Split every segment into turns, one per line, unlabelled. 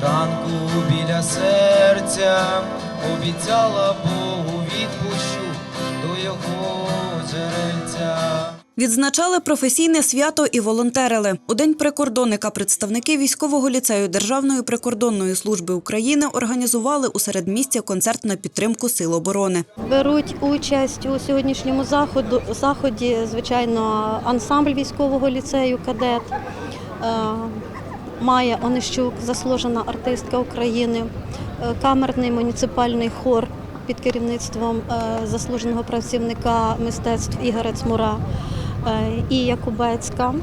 Зранку біля серця обіцяла Богу відпущу до його джерельця.
Відзначали професійне свято і волонтерили. У день прикордонника представники військового ліцею Державної прикордонної служби України організували у середмісті концерт на підтримку сил оборони.
Беруть участь у сьогоднішньому заходу, заході, звичайно, ансамбль військового ліцею кадет. Майя Онищук, заслужена артистка України, е, камерний муніципальний хор під керівництвом е, заслуженого працівника мистецтв Ігоря Цмура е, і Якубецька.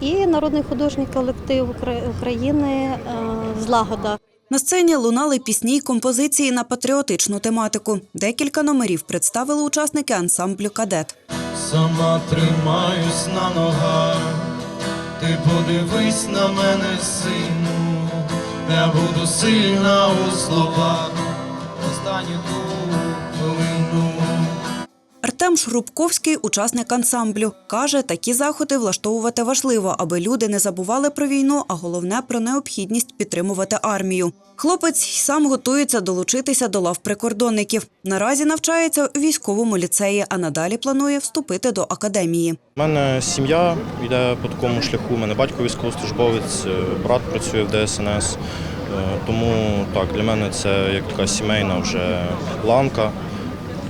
І народний художній колектив України Злагода.
На сцені лунали пісні й композиції на патріотичну тематику. Декілька номерів представили учасники ансамблю кадет.
Сама тримаюсь на ногах, ти подивись на мене, сину, я буду сильна у словах, останню хвилину.
Артем Шрубковський, учасник ансамблю, каже, такі заходи влаштовувати важливо, аби люди не забували про війну, а головне про необхідність підтримувати армію. Хлопець сам готується долучитися до лав прикордонників. Наразі навчається у військовому ліцеї, а надалі планує вступити до академії.
У мене сім'я йде по такому шляху. У мене батько військовослужбовець, е, брат працює в ДСНС. Е, Тому так, для мене це як така сімейна вже ланка.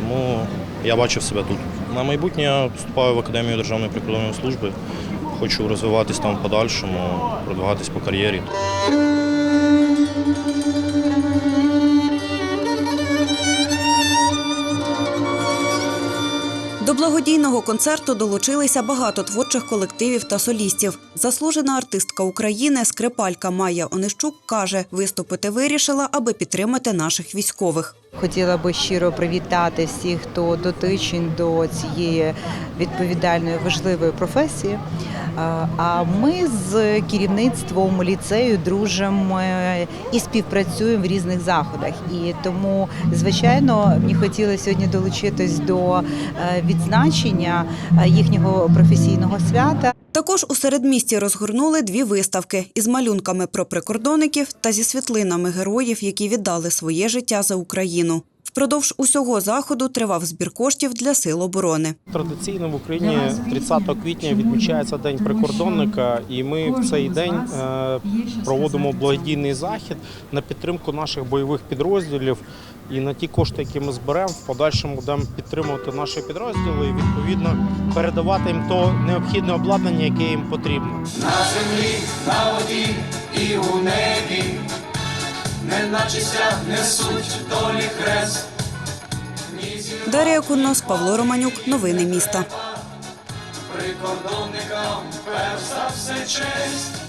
Тому я бачив себе тут. На майбутнє вступаю в Академію Державної прикордонної служби. Хочу розвиватись там в подальшому, продвигатись по кар'єрі.
Благодійного концерту долучилися багато творчих колективів та солістів. Заслужена артистка України, скрипалька Майя Онищук каже, виступити вирішила, аби підтримати наших військових.
Хотіла би щиро привітати всіх, хто дотичен до цієї відповідальної важливої професії. А- ми з керівництвом ліцею дружимо і співпрацюємо в різних заходах. І тому, звичайно, мені хотілося сьогодні долучитись до е, відзначення е, їхнього професійного свята.
Також у середмісті розгорнули дві виставки із малюнками про прикордонників та зі світлинами героїв, які віддали своє життя за Україну. Впродовж усього заходу тривав збір коштів для сил оборони.
Традиційно в Україні 30 квітня відмічається День прикордонника, і ми в цей день е, проводимо благодійний захід на підтримку наших бойових підрозділів. І на ті кошти, які ми зберемо, в подальшому будемо підтримувати наші підрозділи і відповідно передавати їм то необхідне обладнання, яке їм потрібно.
На землі, на воді і у небі, неначе ся несуть долі хрест.
Дарія Курнос, Павло Романюк. Новини міста.
Прикордонникам перш за все честь.